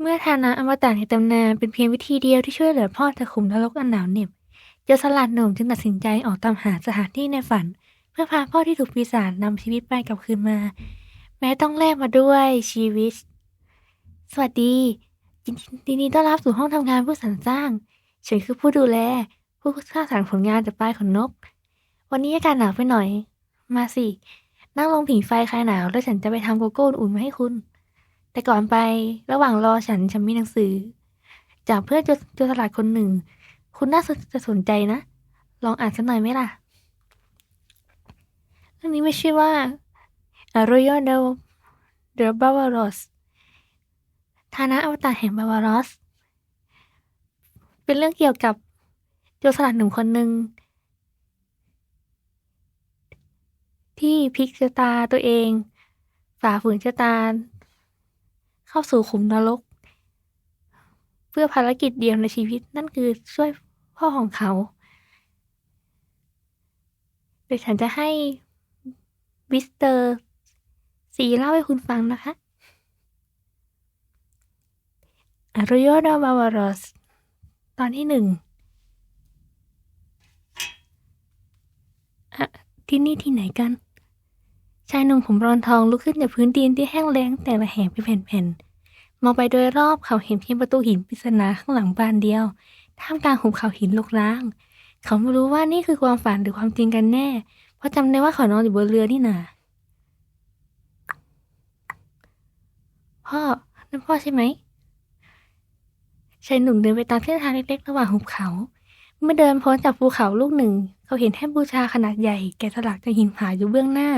เมื่อฐานะอมตะในตำนานเป็นเพียงวิธีเดียวที่ช่วยเหลือพ่อจากขุมนรกอันหนาวเหน็บโจรสลัดหนุ่มจึงตัดสินใจออกตามหาสถานที่ในฝัน เพื่อพาพ่อที่ถูกปีศาจนำชีวิตไปกลับคืนมา แม้ต้องแลกมาด้วยชีวิต สวัสดียินยินดีต้อนรับสู่ห้องทำงานผู้สรรสร้างฉันคือผู้ดูแล ผู้สร้างสรรค์ผลงานจากปลายขนนก วันนี้อากาศหนาวไปหน่อย มาสิ นั่งลงผิงไฟคลายหนาว แล้วฉันจะไปทำโกโก้อุ่นมาให้คุณ แต่ก่อนไประหว่างรอฉันฉันมีหนังสือ จากเพื่อนโจโจรสลัดคนหนึ่ง คุณน่าจะสนใจนะ ลองอ่านสักหน่อยไหมล่ะ เรื่องนี้ไม่ใช่ว่า Arroyo del del Bavaros ฐานะอวตารแห่งบาวารอส เป็นเรื่องเกี่ยวกับโจรสลัดหนุ่มคนหนึ่ง ที่พลิกชะตาตัวเอง ฝ่าฝืนชะตา เข้าสู่ขุมนรก เพื่อภารกิจเดียวในชีวิตนั่นคือช่วยพ่อของเขาเดี๋ยวฉันจะให้วิสเตอร์สีเล่าให้คุณฟังนะคะ Arroyo de Bavaros ตอนที่หนึ่งที่นี่ที่ไหนกัน ชายหนุ่มผมรอนทองลุกขึ้นจากพื้นดินที่แห้งแล้งแต่ละแห่งเป็นแผ่นๆ มองไปโดยรอบเขาเห็นเพียงประตูหินปริศนาข้างหลังบานเดียว ท่ามกลางหุบเขาหินลกร้าง เขาไม่รู้ว่านี่คือความฝันหรือความจริงกันแน่ เพราะจำได้ว่าเขานอนอยู่บนเรือนี่นาพ่อนั่นพ่อใช่ไหมชายหนุ่มเดินไปตามเส้นทางเล็กๆระหว่างหุบเขา เมื่อเดินพ้นจากภูเขาลูกหนึ่ง เขาเห็นแท่นบูชาขนาดใหญ่แกะสลักจากหินผาอยู่เบื้องหน้า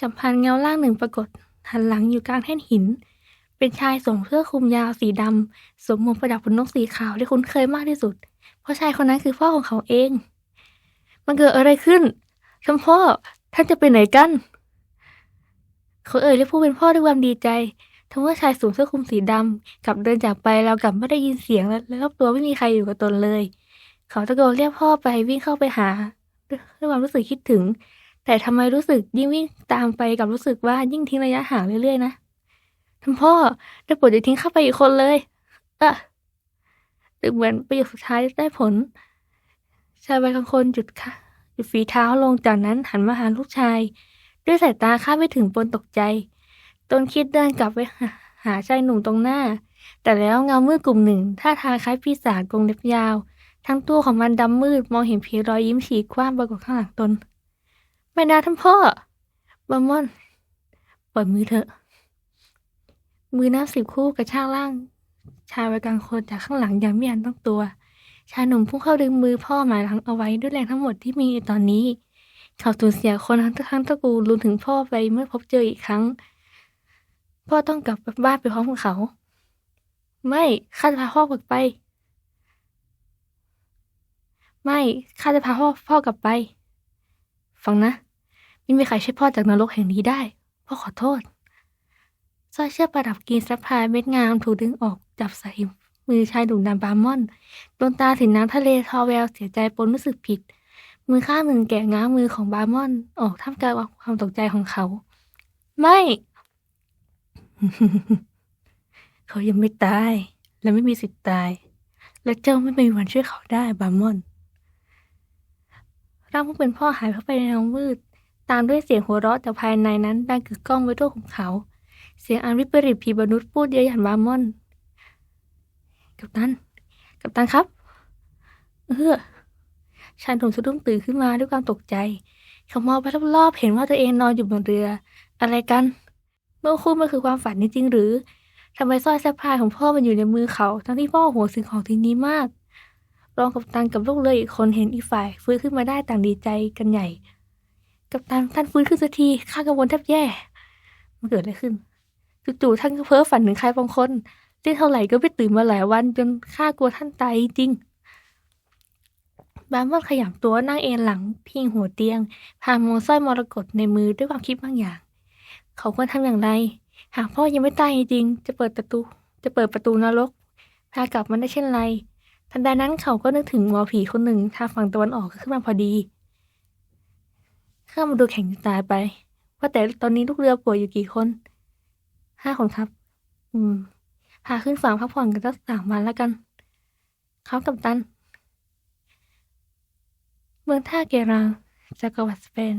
สัมพันเงาล่างหนึ่งปรากฏ หันหลังอยู่กลางแท่นหิน เป็นชายสวมเสื้อคลุมยาวสีดำสวมหมวกประดับบนนกสีขาวที่คุ้นเคยมากที่สุด เพราะชายคนนั้นคือพ่อของเขาเอง มันเกิดอะไรขึ้นท่านพ่อท่านจะไปไหนกัน เขาเอ่ยเรียกผู้เป็นพ่อด้วยความดีใจทั้งว่าชายสวมเสื้อคลุมสีดำกลับเดินจากไปแล้วกลับไม่ได้ยินเสียงและรอบตัวไม่มีใครอยู่กับตนเลย เขาตะโกนเรียกพ่อไปวิ่งเข้าไปหาด้วยความรู้สึกคิดถึง แต่ทำไมรู้สึกยิ่งวิ่งตามไปกับรู้สึกว่ายิ่งทิ้งระยะห่างเรื่อยๆนะท่านพ่อได้โปรดอย่าทิ้งเข้าไปอีกคนเลย เอะดูเหมือนประโยคสุดท้ายได้ผล ชายวัยกลางคนหยุดค่ะหยุดฝีเท้าลงจากนั้นหันมาหาลูกชาย ด้วยสายตาคาดไม่ถึงปนตกใจ ตนคิดเดินกลับไปหาหาชายหนุ่มตรงหน้า แต่แล้วเงามืดกลุ่มหนึ่งท่าทางคล้ายปีศาจกรงเล็บยาว ทั้งตัวของมันดำมืดมองเห็นเพียงรอยยิ้มฉีกกว้างปรากฏข้างหลังตน ไม่นาท่านพ่อบามอน ปล่อยมือเถอะ มือน้ำสิบคู่กระชากล่าง ชายวัยกลางคนจากข้างหลังอย่างไม่ยันตั้งตัว ชายหนุ่มพุ่งเข้าดึงมือพ่อหมายหลังเอาไว้ด้วยแรงทั้งหมดที่มีอยู่ตอนนี้ เขาสูญเสียคนทั้งทั้งตระกูลรวมถึงพ่อไปเมื่อพบเจออีกครั้ง พ่อต้องกลับบ้านไปพร้อมกับเขา ไม่ข้าจะพาพ่อกลับไป ไม่ข้าจะพาพ่อพ่อกลับไป ฟังนะ ไม่มีใครช่วยพ่อจากนรกแห่งนี้ได้ พ่อขอโทษสร้อยเชือกประดับกีนซัพพายเม็ดงามถูกดึงออกจับใส่มือชายดุ่มดำบาร์มอนดวงตาสีน้ำทะเลทอแววเสียใจปนรู้สึกผิด มือข้างหนึ่งแกะง้างมือของบาร์มอน ออกท่ามกลางความตกใจของเขา ไม่ เขายังไม่ตาย และไม่มีสิทธิ์ตาย และเจ้าไม่มีวันช่วยเขาได้บาร์มอนร่างผู้เป็นพ่อหายเข้าไปในเงมืด ตามด้วยเสียงหัวเราะจากภายในนั้นดังกึกก้องไปทั่วหุบเขา เสียงอันวิปริตผีมนุษย์พูดเย้ยหยันบามอน กัปตัน กัปตันครับ เออชายหนุ่มสะดุ้งตื่นขึ้นมาด้วยความตกใจเขามองไปรอบๆเห็นว่าตัวเองนอนอยู่บนเรือ อะไรกัน เมื่อคู่มันคือความฝันจริงหรือทำไมสร้อยแซพายของพ่อมันอยู่ในมือเขา ทั้งที่พ่อหัวงสิ่งของทิ้งนี้มาก รองกัปตันกับลูกเรืออีกคนเห็นอีกฝ่าย ฟื้นขึ้นมาได้ต่างดีใจกันใหญ่ กัปตันท่านฟื้นขึ้นสักทีข้ากังวลแทบแย่ มันเกิดอะไรขึ้นจู่ๆท่านก็เพ้อฝันถึงใครบางคนเรียกเท่าไหร่ก็ไม่ตื่นมาหลายวัน จนข้ากลัวท่านตายจริงบามอนขยำตัวนั่งเอนหลัง พิงหัวเตียง พางมองสร้อยมรกตในมือด้วยความคิดบางอย่าง เขาควรทำอย่างไร หากพ่อยังไม่ตายจริง จะเปิดประตู จะเปิดประตูนรก พากลับมาได้เช่นไร ทันใดนั้นเขาก็นึกถึงหมอผีคนหนึ่งทางฝั่งตะวันออกขึ้นมาพอดี ข้ามาดูแข่งตายไป ว่าแต่ตอนนี้ลูกเรือป่วยอยู่กี่คน ห้าคนครับ อืม พาขึ้นฝั่งพักผ่อนกันสักสามวันแล้วกัน เขากับตัน เมืองท่าเกรังจักรวรรดิสเปน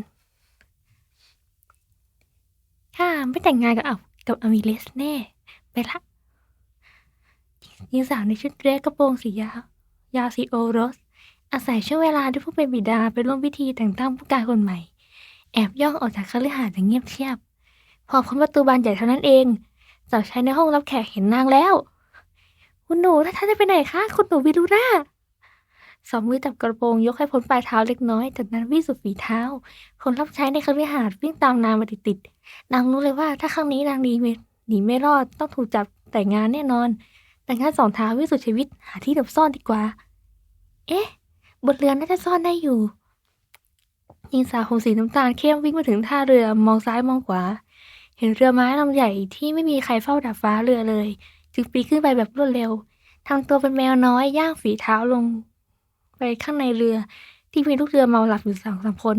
ข้าไม่แต่งงานกับเอากับอมิเลสแน่ ไปละหญิงสาวในชุดเดรสกระโปรงสียาว ยาวสีโอโรส อาศัยช่วงเวลาที่ผู้เป็นบิดาไปร่วมพิธีแต่งตั้งผู้การคนใหม่ แอบย่องออกจากคฤหาสน์อย่างเงียบเชียบ พอพ้นประตูบานใหญ่เท่านั้นเองสาวใช้ในห้องรับแขกเห็นนางแล้ว คุณหนูถ้าท่านจะไปไหนคะ คุณหนูวิลูน่าสองมือจับกระโปรงยกให้พ้นปลายเท้าเล็กน้อย จากนั้นวิ่งสุดฝีเท้า คนรับใช้ในคฤหาสน์วิ่งตามนางมาติดๆนางรู้เลยว่าถ้าครั้งนี้นางหนีไม่หนีไม่รอดต้องถูกจับแต่งงานแน่นอน แต่งงานสองเท้าวิ่งสุดชีวิตหาที่หลบซ่อนดีกว่า เอ๊ะ บนเรือน่าจะซ่อนได้อยู่ หญิงสาวผมสีน้ำตาลเข้มวิ่งมาถึงท่าเรือมองซ้ายมองขวา เห็นเรือไม้ลำใหญ่ที่ไม่มีใครเฝ้าดาดฟ้าเรือเลย จึงปีนขึ้นไปแบบรวดเร็วทำตัวเป็นแมวน้อยย่างฝีเท้าลง ไปข้างในเรือ ที่มีลูกเรือเมาหลับอยู่สองสามคน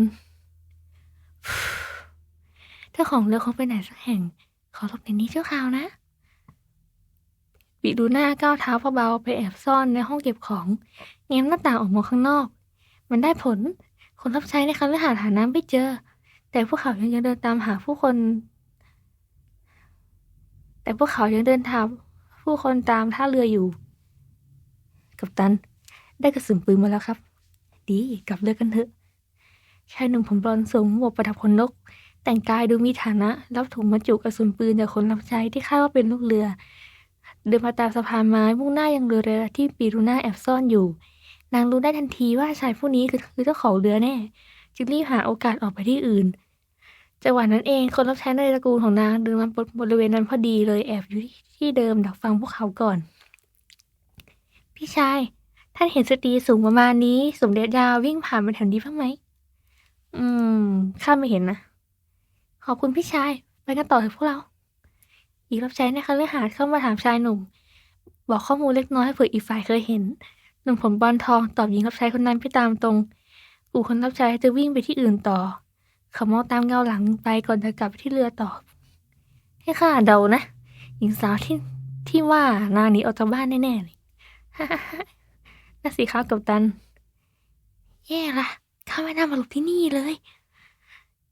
เจ้าของเรือคงไปไหนสักแห่ง ขอหลบในนี้ชั่วคราวนะปิดูหน้าก้าวเท้าเบาๆไปแอบซ่อนในห้องเก็บของแง้มหน้าต่างออกมองข้างนอก มันได้ผล คนรับใช้ในคฤหาสน์หาน้ำไม่เจอ แต่พวกเขายังเดินตามหาผู้คน แต่พวกเขายังเดินตามผู้คนตามท่าเรืออยู่ กัปตัน ได้กระสุนปืนมาแล้วครับ ดีกลับเรือกันเถอะชายหนุ่มผมบลอนสวมหมวกประดับขนนก แต่งกายดูมีฐานะ รับถุงบรรจุกระสุนปืนจากคนรับใช้ที่คาดว่าเป็นลูกเรือ เดินมาตามสะพานไม้มุ่งหน้ายังเรือเรือที่ปีรูน่าแอบซ่อนอยู่ นางรู้ได้ทันทีว่าชายผู้นี้คือคือเจ้าของเรือแน่ จึงรีบหาโอกาสออกไปที่อื่นจังหวะนั้นเองคนรับใช้ในตระกูลของนางเดินมาบริเวณนั้นพอดีเลยแอบอยู่ที่เดิมดักฟังพวกเขาก่อน พี่ชาย ท่านเห็นสตรีสูงประมาณนี้ สมเด็จยาววิ่งผ่านมาแถวนี้บ้างไหม อืม ข้าไม่เห็นนะ ขอบคุณพี่ชาย ไปกันต่อเถอะพวกเรา อีกรับใช้ในคฤหาสน์เข้ามาถามชายหนุ่ม บอกข้อมูลเล็กน้อยให้เผื่ออีกฝ่ายเคยเห็น หนุ่มผมบอลทองตอบหญิงรับใช้คนนั้นไปตามตรงกูคนรับใช้จะวิ่งไปที่อื่นต่อ เขามองตามเงาหลังไปก่อนจะกลับไปที่เรือต่อ ให้ข้าเดานะ หญิงสาวที่ที่ว่านางหนีออกจากบ้านแน่ๆเลยน่าสิครับกับตัน แย่ละข้าไม่น่ามาหลบที่นี่เลย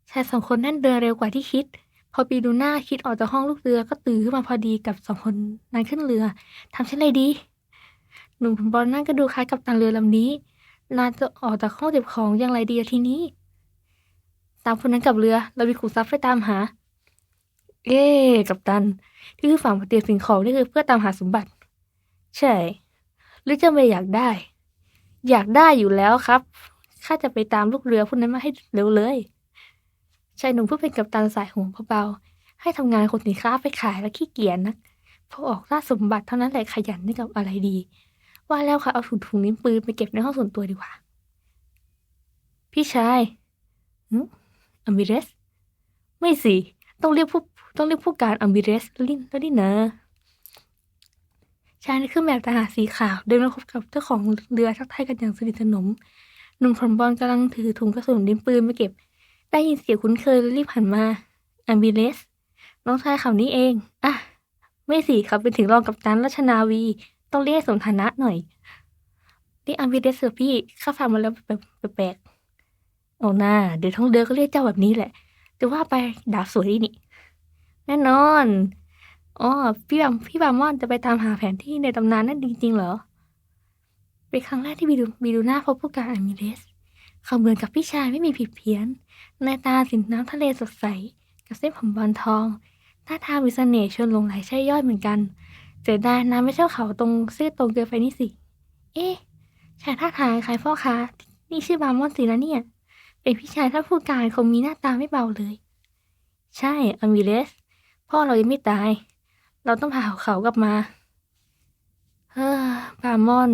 ชายสองคนนั่นเดินเร็วกว่าที่คิด พอปีดูหน้าคิดออกจากห้องลูกเรือก็ตื่นขึ้นมาพอดีกับสองคนนั้นขึ้นเรือทำเช่นไรดี หนุ่มผมบอลนั่นก็ดูคล้ายกับตันเรือลำนี้ นาจะออกจากห้องเก็บของอย่างไรดีทีนี้ ตามคนนั้นกลับเรือ เรามีขุมทรัพย์ไปตามหา เอ๊กับตัน ที่คือฝั่งปฏิเสธสิ่งของนี่คือเพื่อตามหาสมบัติ ใช่ หรือจะไม่อยากได้ อยากได้อยู่แล้วครับ ข้าจะไปตามลูกเรือพวกนั้นมาให้เร็วเลยชายหนุ่มผู้เป็นกัปตันสายหัวเบาๆให้ทำงานคนสินค้าไปขายแล้วขี้เกียจนักพอออกล่าสมบัติเท่านั้นแหละขยันได้กับอะไรดี ว่าแล้วค่ะเอาถุงถุงนิ้วปืนไปเก็บในห้องส่วนตัวดีกว่า พี่ชายหึอมิเรส ไม่สิ ต้องเรียกผู้ต้องเรียกผู้การอัมบิเรสล้วนี่แล้วนี่นะชายในเครื่องแบบทหารสีขาวเดินมาพบกับเจ้าของเรือทักทายกันอย่างสนิทสนมหนุ่มผมบอลกำลังถือถุงกระสุนดินปืนมาเก็บ ได้ยินเสียงคุ้นเคยแล้วรีบหันมาอัมบิเรสน้องชายเขานี่เอง อะ ไม่สิเขาเป็นถึงรองกัปตันรัชนาวี ต้องเรียกสมฐานะหน่อยเรียกอมิเรสเถอพี่ข้าฟังมาแล้วแบบแปลกๆเอาหน้าเดี๋ยวท้องเรือก็เรียกเจ้าแบบนี้แหละจะว่าไปดาบสวยดีนี่ แน่นอนอ๋อพี่บามพี่บามอนจะไปตามหาแผนที่ในตำนานนั่นจริงๆเหรอเป็นครั้งแรกที่บีดูบีดูหน้าพบผู้การอามิเรสเขาเหมือนกับพี่ชายไม่มีผิดเพี้ยนในตาสินน้ำทะเลสดใส กับเส้นผมบอลทองท่าทางมีเสน่ห์ชวนหลงไหลใช่ย่อยเหมือนกัน เสียดายน้ำไม่เช่าเขาตรงเส้นตรงเกินไปนี่สิ เอ๊ะชายท่าทางคล้ายพ่อค้า นี่ชื่อบามอนสินะเนี่ย เป็นพี่ชายท่านผู้การคงมีหน้าตาไม่เบาเลย ใช่อามิเรสพ่อเรายังไม่ตาย เราต้องพาเขากลับมา เฮ้อบามอน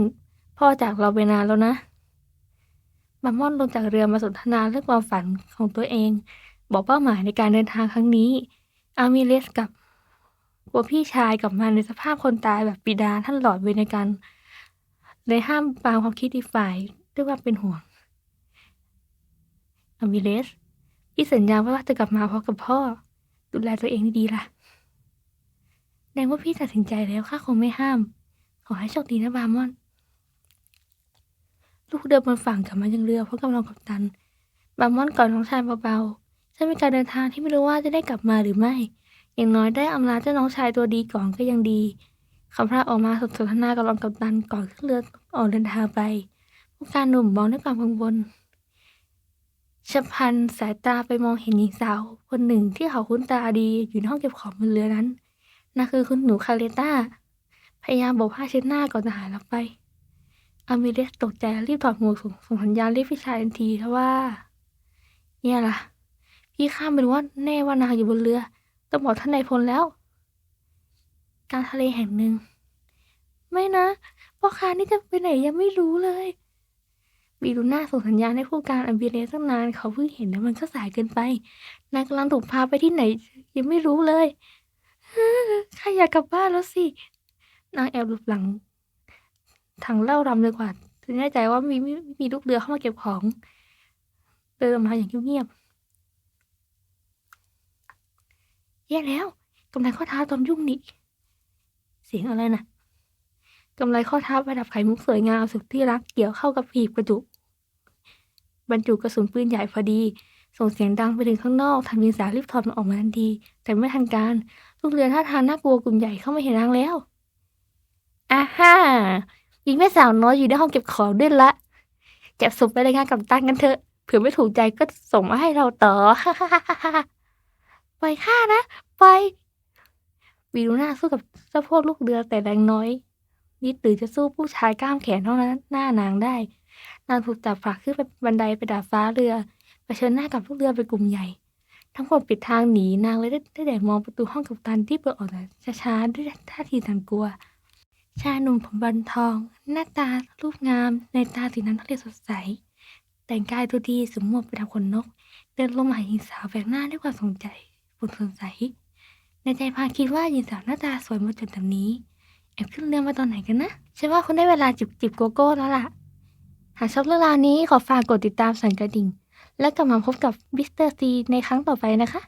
พ่อจากเราไปนานแล้วนะบามอนลงจากเรือมาสนทนาเรื่องความฝันของตัวเอง บอกเป้าหมายในการเดินทางครั้งนี้อามิเลสกับ กลัวพี่ชายกลับมาในสภาพคนตายแบบปิดาท่านหลอดเวรในกันเลยห้ามปามความคิดอีกฝ่ายด้วยว่าเป็นห่วงอามิเลสพี่สัญญาว่าจะกลับมาพร้อมกับพ่อ ดูแลตัวเองดีๆล่ะแดงว่าพี่ตัดสินใจแล้วข้าคงไม่ห้าม ขอให้โชคดีนะบามอน ลูกเดินบนฝั่งกลับมายังเรือเพราะกำลังกับตัน บามอนกอดน้องชายเบาๆฉันเป็นการเดินทางที่ไม่รู้ว่าจะได้กลับมาหรือไม่ อย่างน้อยได้อำลาเจ้าน้องชายตัวดีก่อนก็ยังดีคำพระออกมาสนทนากับรองกัปตันก่อนขึ้นเรือออกเดินทางไปผู้การหนุ่มมองด้วยความกังวลฉับพลันสายตาไปมองเห็นหญิงสาว คนหนึ่งที่เขาคุ้นตาดีอยู่ในห้องเก็บของบนเรือนั้นนั่นคือคุณหนูคาเลต้า พยายามโบกผ้าเช็ดหน้าก่อนจะหายลับไป อามิเรสตกใจรีบถอดหมวกส่งส่งสัญญาณเรียกพี่ชายทันทีทว่า เนี่ยล่ะ พี่ข้ามไปรู้ว่าแน่ว่านางอยู่บนเรือ ต้องบอกท่านนายพลแล้ว กลารทะเลแห่งหนึ่ง ไม่นะพ่อค้านี่จะไปไหนยังไม่รู้เลยบีดูหน้าส่งสัญญาณให้ผู้การอามิเรสตั้งนานเขาเพิ่งเห็นแล้วมันก็สายเกินไป นางกำลังถูกพาไปที่ไหน ยังไม่รู้เลยข้าอยากกลับบ้านแล้วสิ นางแอบหลบหลังถังเหล้ารำเลยกว่าถึงแน่ใจว่ามีมีมีลูกเรือเข้ามาเก็บของ เดินออกมาอย่างเงียบๆ แย่แล้วกำไรข้อเท้าตอนยุ่งนี่เสียงอะไรนะกำไรข้อเท้าประดับไข่มุกสวยงามสุดที่รักเกี่ยวเข้ากับหีบกระจุกบรรจุกระสุนปืนใหญ่พอดี ส่งเสียงดังไปถึงข้างนอกทันวินสารีบถอดมันออกมาทันที แต่ไม่ทันการลูกเรือท่าทางน่ากลัวกลุ่มใหญ่เข้ามาเห็นนางแล้วอ่าฮ่ายิงแม่สาวน้อยอยู่ในห้องเก็บของด้วยละเก็บศพไปรายงานกับตันกันเถอะเผื่อไม่ถูกใจก็ส่งมาให้เราต่อฮ่าฮ่าฮ่า ปล่อยข้านะ ปล่อยวีดูน้าสู้กับเจ้าพวกลูกเรือแต่แรงน้อย นิดหรือจะสู้ผู้ชายกล้ามแขนเท่านั้นหน้านางได้ นางถูกจับผลักขึ้นไปบันไดไปดาดฟ้าเรือเผชิญหน้ากับลูกเรือเป็นกลุ่มใหญ่ ทั้งหมดปิดทางหนีนางเลยได้ได้แต่มองประตูห้องกัปตันที่เปิดออกแต่ช้าๆด้วยท่าทีสั่นกลัว ชายหนุ่มผมบันทอง หน้าตารูปงาม ในตาสีน้ำทะเลสดใส แต่งกายดูดีสวมหมวกเป็นขนนก เดินลงมาหาหญิงสาวแปลกหน้าด้วยความสนใจ บุญสนใสในใจพาคิดว่าหญิงสาวหน้าตาสวยมาจนแบบนี้ แอบขึ้นเรือมาตอนไหนกันนะฉันว่าคุณได้เวลาจิบจิบโกโก้แล้วล่ะ หากชอบเรื่องราวนี้ขอฝากกดติดตามสั่นกระดิ่ง และกลับมาพบกับมิสเตอร์ซีในครั้งต่อไปนะคะ